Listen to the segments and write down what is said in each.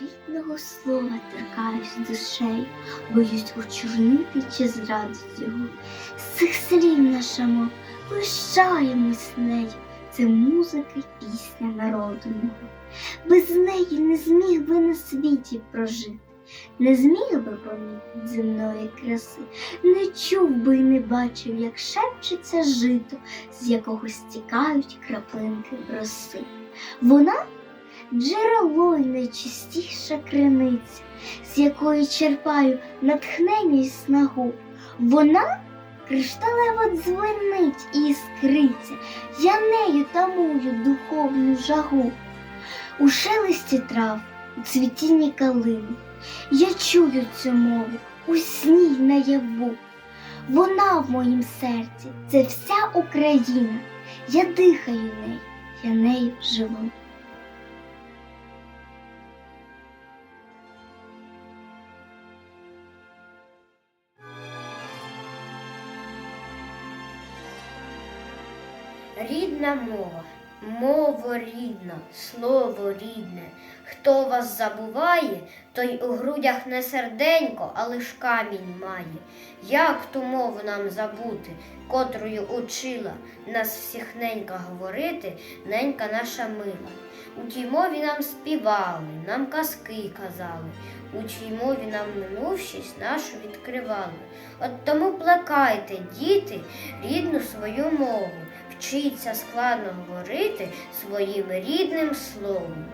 Рідного слова торкаюсь душею, боюсь очорнити чи зрадить його. З цих слів наша мов, прощаємось з нею. Це музика й пісня народу мого. Без неї не зміг би на світі прожити, не зміг би помітити земної краси, не чув би й не бачив, як шепчеться жито, з якого стікають краплинки роси. Вона джерело й найчистіша криниця, з якої черпаю натхнення й снагу. Вона кришталево дзвенить і іскриться, я нею тамую духовну жагу. У шелесті трав, у цвітінні калини, я чую цю мову у сні й наяву. Вона в моїм серці, це вся Україна. Я дихаю нею, я нею живу. Рідна мова, мова рідна, слово рідне. Хто вас забуває, той у грудях не серденько, а лиш камінь має. Як ту мову нам забути, котрою учила нас всіх ненька говорити, ненька наша мила. У тій мові нам співали, нам казки казали, у тій мові нам минувшість нашу відкривали. От тому плекайте, діти, рідну свою мову. Вчиться складно говорити своїм рідним словом.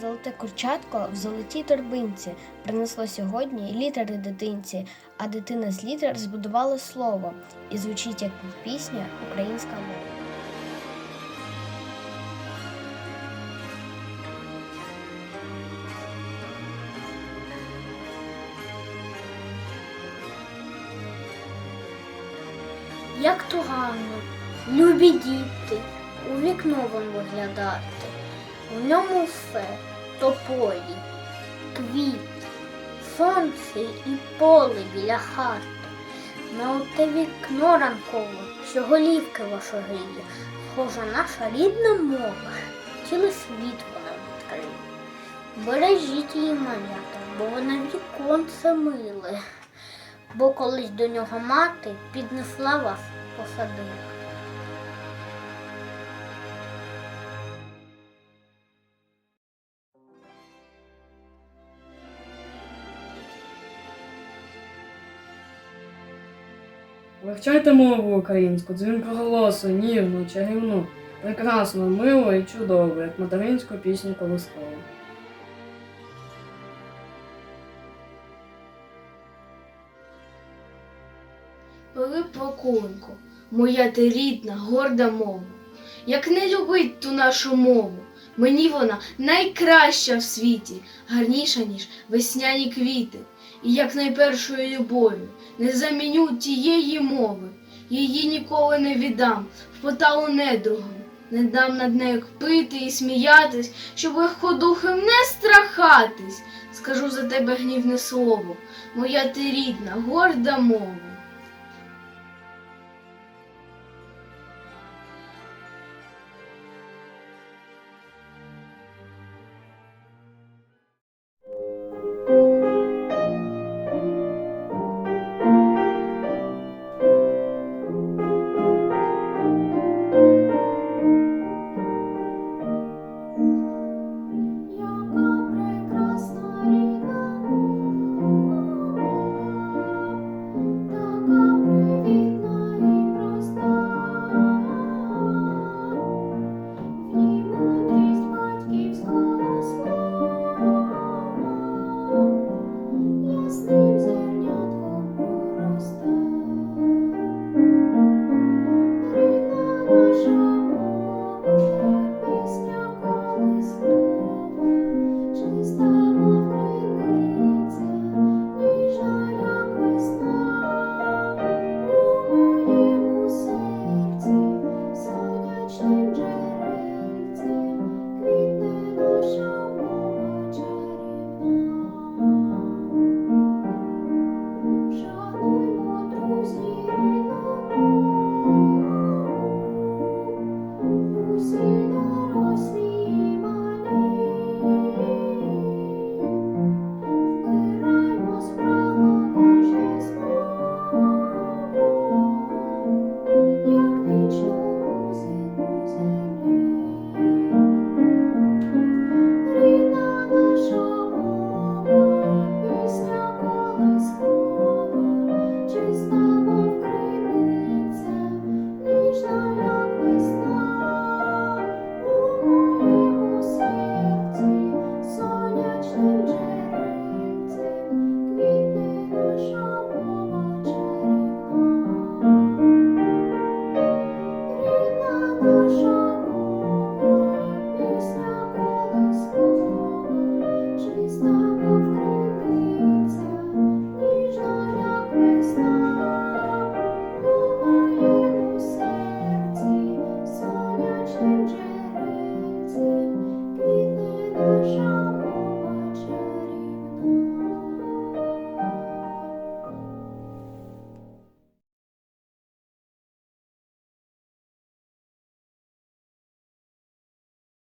Золоте курчатко в золотій торбинці принесло сьогодні літери дитинці, а дитина з літер збудувала слово і звучить як пісня українська мова. Як то гарно, любі діти, у вікно вам виглядати. В ньому все тополі, квіти, сонце і поле біля хати. На оте вікно ранкове, що голівки ваша гріє, схожа наша рідна мова, цілий світ вона відкриє. Бережіть її малята, бо вона віконце миле, бо колись до нього мати піднесла вас посадила. Вивчайте мову українську, дзвінкоголосу, ніжну, чарівну, прекрасну, милу і чудову, як материнську пісню колискову. Пилип моя ти рідна, горда мова. Як не любить ту нашу мову, мені вона найкраща в світі, гарніша, ніж весняні квіти. І як найпершою любов'ю не заміню тієї мови, її ніколи не віддам, в поталу недругам. Не дам над нею пити і сміятись, щоб легкодухим не страхатись. Скажу за тебе гнівне слово, моя ти рідна, горда мова.